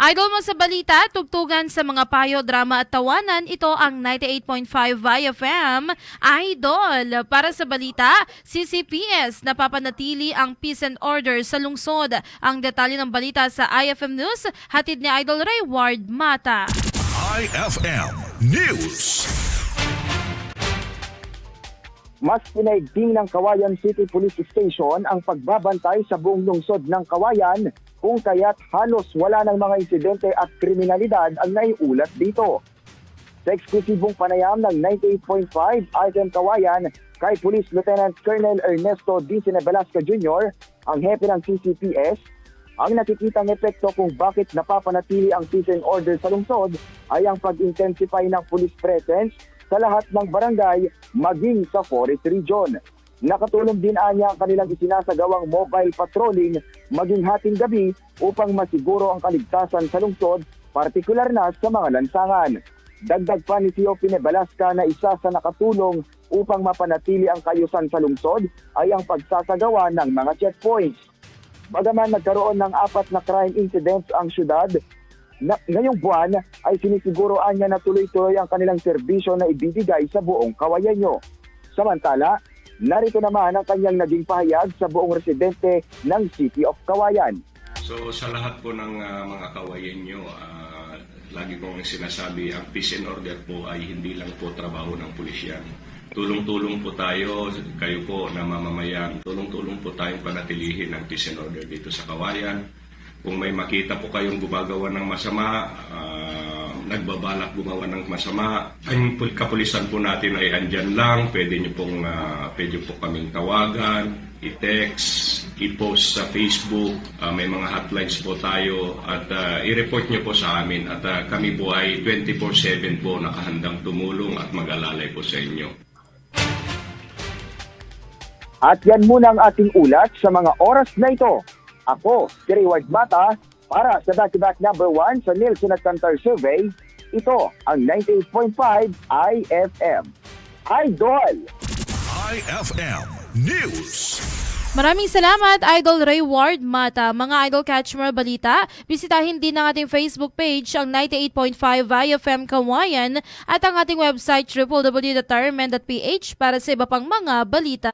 Idol mo sa balita, tugtugan sa mga payo, drama at tawanan, ito ang 98.5 YFM. Idol, para sa balita, CCPS napapanatili ang peace and order sa lungsod. Ang detalye ng balita sa IFM News, hatid ni Idol Ray Ward Mata. IFM News. Mas pinaigting ng Kawayan City Police Station ang pagbabantay sa buong lungsod ng Kawayan kung kaya't halos wala ng mga insidente at kriminalidad ang naiulat dito. Sa eksklusibong panayam ng 98.5 IFM Kawayan kay Police Lieutenant Colonel Ernesto D. Velasco Jr., ang hepe ng CCPS, ang nakikitang epekto kung bakit napapanatili ang peace and order sa lungsod ay ang pag-intensify ng police presence sa lahat ng barangay maging sa forest region. Nakatulong din anya ang kanilang isinasagawang mobile patrolling maging hating gabi upang masiguro ang kaligtasan sa lungsod, partikular na sa mga lansangan. Dagdag pa ni Tio Pinebalasca na isa sa nakatulong upang mapanatili ang kayusan sa lungsod ay ang pagsasagawa ng mga checkpoints. Bagaman nagkaroon ng apat na crime incidents ang syudad, na, ngayong buwan ay sinisiguroan niya na tuloy-tuloy ang kanilang serbisyo na ibibigay sa buong kawayanyo. Samantala, narito naman ang kanyang naging pahayag sa buong residente ng City of Kawayan. So sa lahat po ng ah, mga kawayan nyo, ah, lagi kong sinasabi, ang peace and order po ay hindi lang po trabaho ng pulisyan. Tulong-tulong po tayo, kayo po na mamamayan, tulong-tulong po tayong panatilihin ang peace and order dito sa kawayan. Kung may makita po kayong gumagawa ng masama, ah, nagbabalak gumawa ng masama, ang pul- kapulisan po natin ay andyan lang, pwede nyo pong, ah, pwede po kaming tawagan, i-text, i-post sa Facebook, ah, may mga hotlines po tayo at ah, i-report nyo po sa amin at ah, kami po ay 24-7 po nakahandang tumulong at mag-alalay po sa inyo. At yan muna ang ating ulat sa mga oras na ito. Ako, si Reward Mata, para sa back-to-back number 1 sa Nielsen at Kantar Survey, ito ang 98.5 IFM. Idol! IFM News. Maraming salamat, Idol Ray Ward Mata. Mga Idol Catch More Balita, bisitahin din ang ating Facebook page, ang 98.5 IFM Kawayan, at ang ating website www.tarmen.ph para sa iba pang mga balita.